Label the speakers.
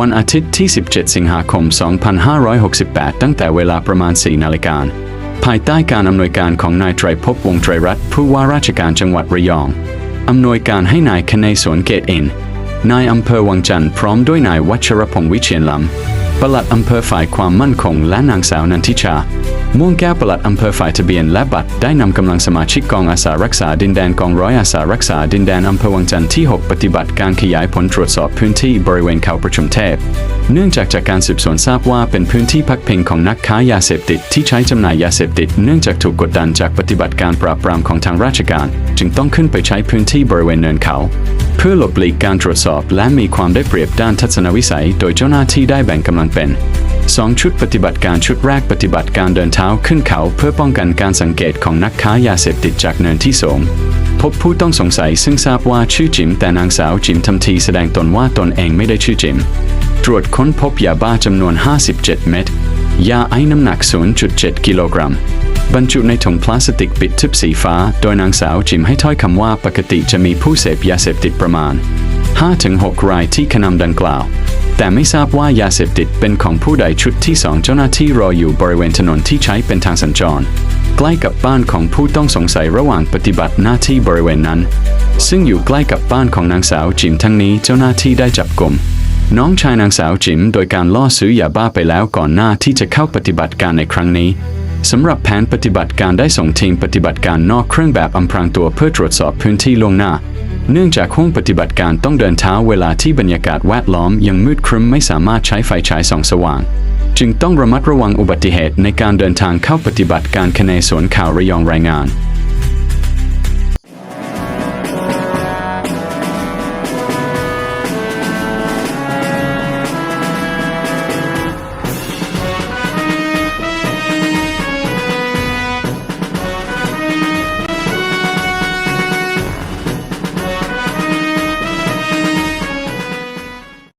Speaker 1: วันอาทิตย์ที่ 17 สิงหาคม 2568 ตั้งแต่เวลาประมาณ 4 นาฬิกาภายใต้การอำนวยการของนายไตรภพวงไตรรัตน์ผู้ว่าราชการจังหวัดระยอง อำนวยการให้นายคเนศวนเกตอิน นายอำเภอวังจันทร์พร้อมด้วยนายวัชรพงศ์วิเชียนลำปลัดอำเภอฝ่ายความมั่นคงและนางสาวนันทิชา ม่วงแก้วปลัดอำเภอฝ่ายทะเบียนและบัตรได้นำกำลังสมาชิกกองอาสารักษาดินแดนกองร้อยอาสารักษาดินแดนอำเภอวังจันทร์ที่ 6 ปฏิบัติการขยายผลตรวจสอบพื้นที่บริเวณเขาประชุมเทพ เนื่องจากจากการสืบสวนทราบว่าเป็นพื้นที่พักพิงของนักค้ายาเสพติดที่ใช้จำหน่ายยาเสพติด เนื่องจากถูกกดดันจากปฏิบัติการปราบปรามของทางราชการ จึงต้องขึ้นไปใช้พื้นที่บริเวณเนินเขา เพื่อหลบหลีกการตรวจสอบ และมีความได้เปรียบด้านทัศนวิสัย โดยเจ้าหน้าที่ได้แบ่งกำลังเป็น 2 ชุดปฏิบัติการชุดแรกปฏิบัติการเดินเท้าขึ้นเขา เพื่อป้องกันการสังเกตของนักค้ายาเสพติดจากเนินที่สูงพบผู้ต้องสงสัยซึ่งทราบว่าชื่อจิม แต่นางสาวจิมทำทีแสดงตนว่าตนเองไม่ได้ชื่อจิม ตรวจค้นพบยาบ้าจำนวน 57 เม็ดยาไอน้ำหนัก 0.7 กิโลกรัม บรรจุในถุงพลาสติกปิดทึบสีฟ้า โดยนางสาวจิมให้ถ้อยคำว่าปกติจะมีผู้เสพยาเสพติดประมาณ 5-6 รายที่ขนำดังกล่าว แต่ไม่ทราบว่ายาเสพติดเป็นของผู้ใดชุดที่2เจ้าหน้าที่รออยู่บริเวณถนนที่ใช้เป็นทางสัญจร ใกล้กับบ้านของผู้ต้องสงสัยระหว่างปฏิบัติหน้าที่บริเวณนั้น ซึ่งอยู่ใกล้กับบ้านของนางสาวจิมทั้งนี้เจ้าหน้าที่ได้จับกลุ่มน้องชายนางสาวจิมโดยการล่อซื้อยาบ้าไปแล้วก่อนหน้าที่จะเข้าปฏิบัติการในครั้งนี้สำหรับแผนปฏิบัติการได้ส่งทีมปฏิบัติการนอกเครื่องแบบอำพรางตัวเพื่อตรวจสอบพื้นที่ล่วงหน้า เนื่องจากห้องปฏิบัติการต้องเดินเท้าเวลาที่บรรยากาศแวดล้อมยังมืดครึ้มไม่สามารถใช้ไฟฉายส่องสว่าง จึงต้องระมัดระวังอุบัติเหตุในการเดินทางเข้าปฏิบัติการคเนสวนข่าวระยองรายงาน